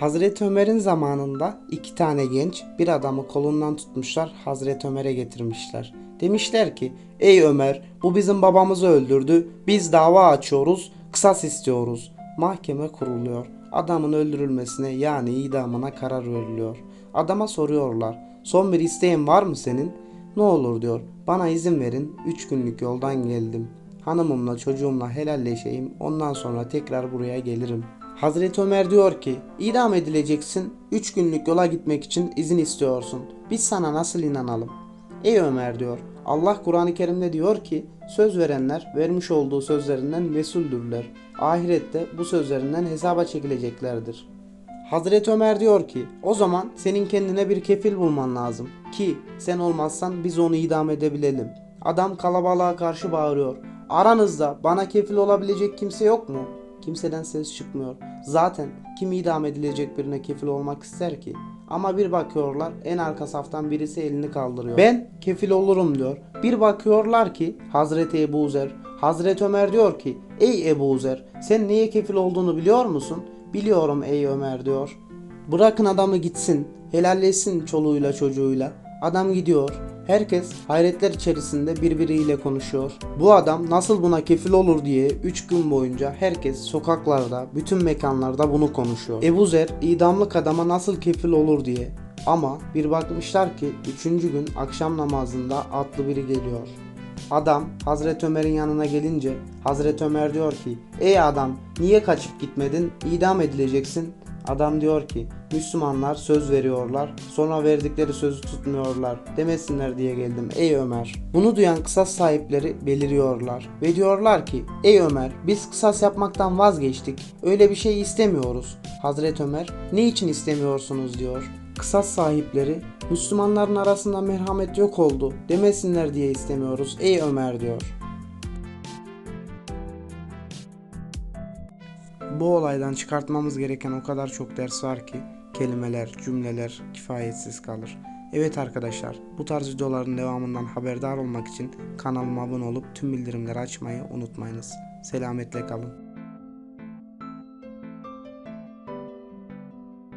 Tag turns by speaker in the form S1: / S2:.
S1: Hazreti Ömer'in zamanında iki tane genç bir adamı kolundan tutmuşlar Hazreti Ömer'e getirmişler. Demişler ki ey Ömer bu bizim babamızı öldürdü biz dava açıyoruz kısas istiyoruz. Mahkeme kuruluyor. Adamın öldürülmesine yani idamına karar veriliyor. Adama soruyorlar son bir isteğin var mı senin? Ne olur diyor bana izin verin 3 günlük yoldan geldim. Hanımımla çocuğumla helalleşeyim ondan sonra tekrar buraya gelirim. Hazreti Ömer diyor ki idam edileceksin 3 günlük yola gitmek için izin istiyorsun. Biz sana nasıl inanalım? Ey Ömer diyor Allah Kur'an-ı Kerim'de diyor ki söz verenler vermiş olduğu sözlerinden mesuldürler. Ahirette bu sözlerinden hesaba çekileceklerdir. Hazreti Ömer diyor ki o zaman senin kendine bir kefil bulman lazım ki sen olmazsan biz onu idam edebilelim. Adam kalabalığa karşı bağırıyor. Aranızda bana kefil olabilecek kimse yok mu? Kimseden ses çıkmıyor. Zaten kim idam edilecek birine kefil olmak ister ki? Ama bir bakıyorlar en arka saftan birisi elini kaldırıyor. Ben kefil olurum diyor. Bir bakıyorlar ki Hazreti Ebu Zer. Hazreti Ömer diyor ki ey Ebu Zer sen neye kefil olduğunu biliyor musun? Biliyorum ey Ömer diyor. Bırakın adamı gitsin. Helalleşsin çoluğuyla çocuğuyla. Adam gidiyor. Herkes hayretler içerisinde birbiriyle konuşuyor. Bu adam nasıl buna kefil olur diye 3 gün boyunca herkes sokaklarda, bütün mekanlarda bunu konuşuyor. Ebu Zer idamlık adama nasıl kefil olur diye. Ama bir bakmışlar ki 3. gün akşam namazında atlı biri geliyor. Adam Hazreti Ömer'in yanına gelince Hazreti Ömer diyor ki Ey adam niye kaçıp gitmedin idam edileceksin. Adam diyor ki Müslümanlar söz veriyorlar sonra verdikleri sözü tutmuyorlar demesinler diye geldim ey Ömer. Bunu duyan kısas sahipleri beliriyorlar ve diyorlar ki ey Ömer biz kısas yapmaktan vazgeçtik öyle bir şey istemiyoruz. Hazreti Ömer ne için istemiyorsunuz diyor. Kısas sahipleri Müslümanların arasında merhamet yok oldu demesinler diye istemiyoruz ey Ömer diyor. Bu olaydan çıkartmamız gereken o kadar çok ders var ki kelimeler, cümleler kifayetsiz kalır. Evet arkadaşlar bu tarz videoların devamından haberdar olmak için kanalıma abone olup tüm bildirimleri açmayı unutmayınız. Selametle kalın.